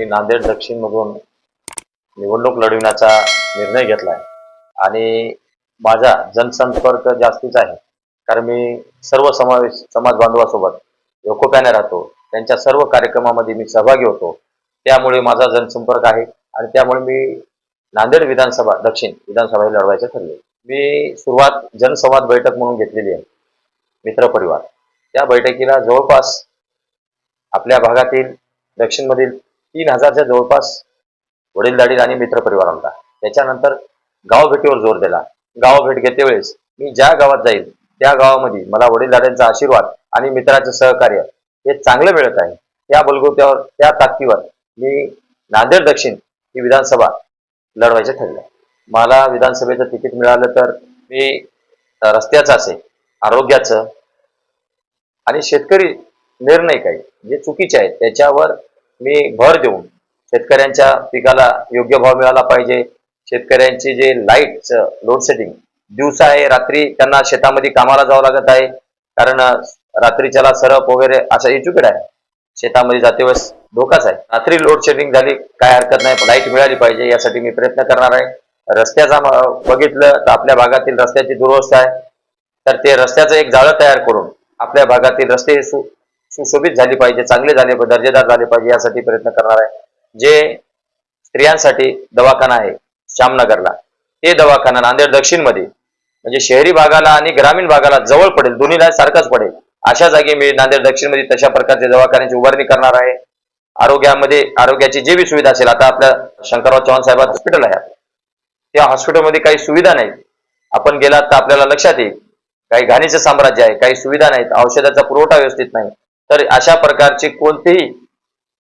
मी नांदेड दक्षिणमधून निवडणूक लढविण्याचा निर्णय घेतला आहे आणि माझा जनसंपर्क जास्तीच आहे. कारण मी सर्व समावेश समाज बांधवासोबत एकोप्याने राहतो. त्यांच्या सर्व कार्यक्रमामध्ये मी सहभागी होतो. त्यामुळे माझा जनसंपर्क आहे आणि त्यामुळे मी नांदेड विधानसभा दक्षिण विधानसभा लढवायचे लढवायचं ठरले. मी सुरुवात जनसंवाद बैठक म्हणून घेतलेली आहे. मित्रपरिवार. त्या बैठकीला जवळपास आपल्या भागातील दक्षिणमधील तीन हजारच्या जवळपास वडीलधारी आणि मित्रपरिवार आमचा. त्याच्यानंतर गावभेटीवर जोर दिला. गाव भेट घेते वेळेस मी ज्या गावात जाईल त्या गावामध्ये मला वडीलधाऱ्यांचा आशीर्वाद आणि मित्राचं सहकार्य हे चांगलं मिळत आहे. त्या बलगोत्यावर त्या ताकदीवर मी नांदेड दक्षिण ही विधानसभा लढवायचं ठरलं. मला विधानसभेचं तिकीट मिळालं तर मी रस्त्याचं असेल आरोग्याचं आणि शेतकरी निर्णय काही जे चुकीचे आहेत त्याच्यावर मी भर देऊन शेतकऱ्यांच्या पिकाला योग्य भाव मिळाला पाहिजे. शेतकऱ्यांची जे लाइट लोड सेटिंग दिवसा आहे रात्री त्यांना शेतामध्ये कामाला जावं लागत आहे. कारण रात्रीच्याला सरप वगैरे अशा एज्युकेट आहे. शेतामध्ये जाते वेळेस धोकाच आहे. रात्री लोड शेडिंग झाली काय हरकत नाही लाइट मिळाली पाहिजे यासाठी मी प्रयत्न करणार आहे. रस्त्याचा बघितलं तर आपल्या भागातील रस्त्याची दुरवस्था आहे. तर ते रस्त्याचं एक जाळं तयार करून आपल्या भागातील रस्ते सुशोभित झाली पाहिजे चांगले झाले दर्जेदार झाले पाहिजे यासाठी प्रयत्न करणार आहे. जे स्त्रियांसाठी दवाखाना आहे श्यामनगरला ते दवाखाना नांदेड दक्षिणमध्ये म्हणजे शहरी भागाला आणि ग्रामीण भागाला जवळ पडेल दोन्हीला सारखाच पडेल. अशा जागी मी नांदेड दक्षिणमध्ये तशा प्रकारचे दवाखान्याची उभारणी करणार आहे. आरोग्यामध्ये आरोग्याची जे बी सुविधा असेल आता आपल्या शंकरराव चव्हाण साहेब हॉस्पिटल आहे. त्या हॉस्पिटलमध्ये काही सुविधा नाही आपण गेलात तर आपल्याला लक्षात येईल. काही घाणीचं साम्राज्य आहे काही सुविधा नाहीत. औषधाचा पुरवठा व्यवस्थित नाही. तर अशा प्रकारची कोणतीही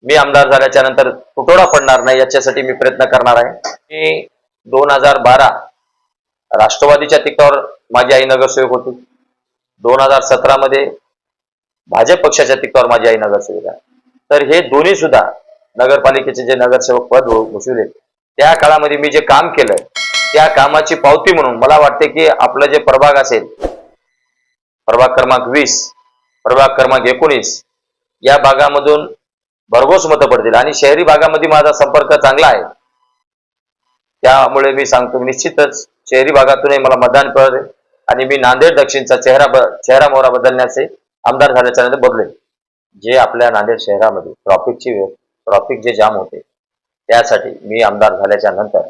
मी आमदार झाल्याच्यानंतर तुटवडा पडणार नाही याच्यासाठी मी प्रयत्न करणार आहे. मी दोन हजार बारा राष्ट्रवादीच्या तिकावर माझी आई नगरसेवक होती. दोन हजार सतरा मध्ये भाजप पक्षाच्या तिकावर माझी आई नगरसेविका तर हे दोन्ही सुद्धा नगरपालिकेचे जे नगरसेवक पद हो- भू- त्या काळामध्ये मी जे काम केलं त्या कामाची पावती म्हणून मला वाटते की आपलं जे प्रभाग असेल प्रभाग क्रमांक वीस प्रभाग क्रमांक एकोणीस या भागामधून भरघोस मतं पडतील. आणि शहरी भागामध्ये माझा संपर्क चांगला आहे. त्यामुळे मी सांगतो निश्चितच शहरी भागातूनही मला मतदान पडेल आणि मी नांदेड दक्षिणचा चेहरा चेहरा मोहरा बदलण्याचे आमदार झाल्याच्यानंतर बदलेल जे आपल्या नांदेड शहरामध्ये ट्रॉफिकची ट्रॉफिक जे जाम होते त्यासाठी मी आमदार झाल्याच्यानंतर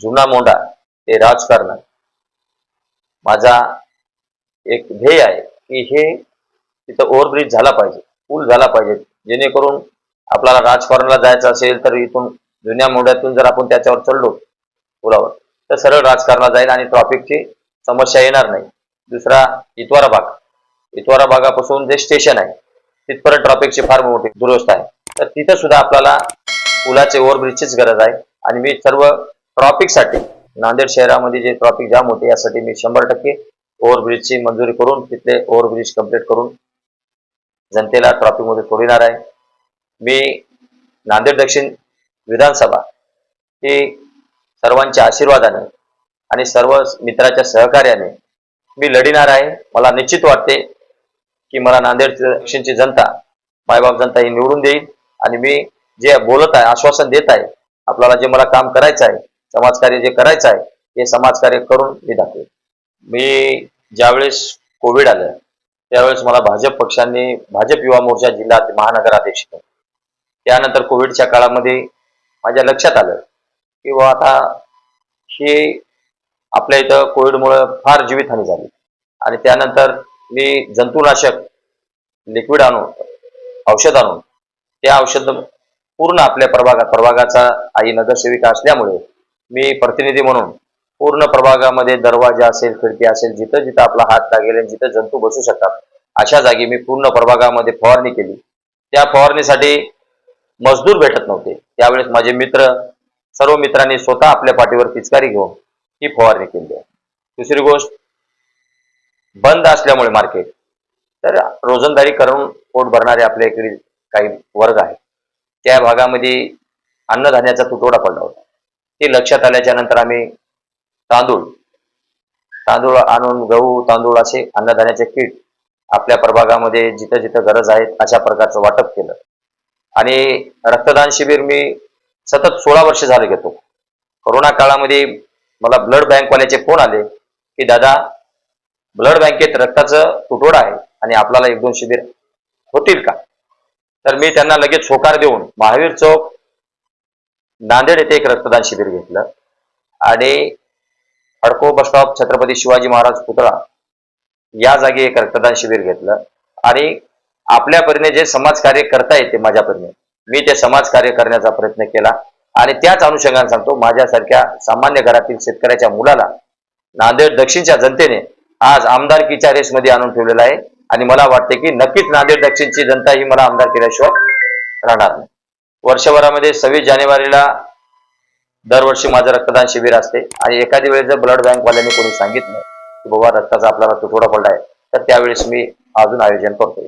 जुना मोंडा ते राजकारण माझा एक ध्येय आहे की हे तिथं ओव्हरब्रिज झाला पाहिजे. पूल झाला पाहिजे. जेणेकरून आपल्याला राजकारणाला जायचं असेल तर इथून जुन्या मोंड्यातून जर आपण त्याच्यावर चढलो पुलावर तर सरळ राजकारणाला जाईल आणि ट्रॉफिकची समस्या येणार नाही. दुसरा इतवारा भाग. इतवारा भागापासून जे स्टेशन आहे तिथपर्यंत ट्रॉफिकची फार मोठी दुरुस्त आहे. तर तिथं सुद्धा आपल्याला पुलाचे ओव्हरब्रिजचीच गरज आहे. आणि मी सर्व ट्रॉफिकसाठी नांदेड शहरामध्ये जे ट्रॉफिक जाम होते यासाठी मी शंभर टक्के ओव्हरब्रिजची मंजुरी करून तिथले ओव्हरब्रिज कंप्लीट करून जनतेला ट्रॉफीमध्ये सोडणार आहे. मी नांदेड दक्षिण विधानसभा ही सर्वांच्या आशीर्वादाने आणि सर्व मित्राच्या सहकार्याने मी लढिणार आहे. मला निश्चित वाटते की मला नांदेड दक्षिणची जनता मायबाप जनता ही निवडून देईल आणि मी जे बोलत आहे आश्वासन देत आहे आपल्याला जे मला काम करायचं आहे समाजकार्य जे करायचं आहे ते समाजकार्य करून मी दाखवेल. मी ज्यावेळेस कोविड आलं त्यावेळेस मला भाजप पक्षांनी भाजप युवा मोर्चा जिल्हा महानगराध्यक्ष त्यानंतर कोविडच्या काळामध्ये माझ्या लक्षात आलं की बुवा आता हे आपल्या इथं कोविडमुळं फार जीवितहानी झाली. आणि त्यानंतर मी जंतुनाशक लिक्विड आणून औषध आणून त्या औषध पूर्ण आपल्या प्रभागात प्रभागाचा आई नगरसेविका असल्यामुळे मी प्रतिनिधी म्हणून पूर्ण प्रभागामध्ये दरवाजा असेल खिडकी असेल जिथं जिथं आपला हात लागेल आणि जिथं जंतू बसू शकतात अशा जागी मी पूर्ण प्रभागामध्ये फवारणी केली. त्या फवारणीसाठी मजदूर भेटत नव्हते. त्यावेळेस माझे मित्र सर्व मित्रांनी स्वतः आपल्या पाठीवर पिचकारी घेऊन ही फवारणी केली आहे. दुसरी गोष्ट बंद असल्यामुळे मार्केट. तर रोजंदारी करून पोट भरणारे आपल्या इकडे काही वर्ग आहेत. त्या भागामध्ये अन्नधान्याचा तुटवडा पडला होता. ते लक्षात आल्याच्यानंतर आम्ही तांदूळ. तांदूळ आणून गहू तांदूळ असे अन्नधान्याचे किट आपल्या प्रभागामध्ये जिथं जिथं गरज आहे अशा प्रकारचं वाटप केलं. आणि रक्तदान शिबिर मी सतत सोळा वर्ष झाले घेतो. कोरोना काळामध्ये मला ब्लड बँकवाल्याचे फोन आले की दादा ब्लड बँकेत रक्ताचं तुटवडा आहे आणि आपल्याला एक दोन शिबिर होतील का? तर मी त्यांना लगेच होकार देऊन महावीर चौक नांदेड येथे एक रक्तदान शिबिर घेतलं. आणि हडको बस स्टॉप छत्रपती शिवाजी महाराज पुतळा. या जागी एक रक्तदान शिबिर घेतलं. आणि आपल्या परीने जे समाजकार्य करता येते माझ्या परीने मी ते समाजकार्य करण्याचा प्रयत्न केला. आणि त्याच अनुषंगाने सांगतो माझ्यासारख्या सामान्य घरातील शेतकऱ्याच्या मुलाला नांदेड दक्षिणच्या जनतेने आज आमदारकीच्या रेसमध्ये आणून ठेवलेला आहे. आणि मला वाटते की नक्कीच नांदेड दक्षिणची जनता ही मला आमदार केल्याशिवाय राहणार नाही. वर्षभरामध्ये सव्वीस जानेवारीला दरवर्षी माझं रक्तदान शिबिर असते आणि एखादी वेळेस जर ब्लड बँकवाल्यांनी कोणी सांगितलं की बाबा रक्ताचा आपल्याला तुटवडा आहे तर त्यावेळेस मी अजून आयोजन करतोय.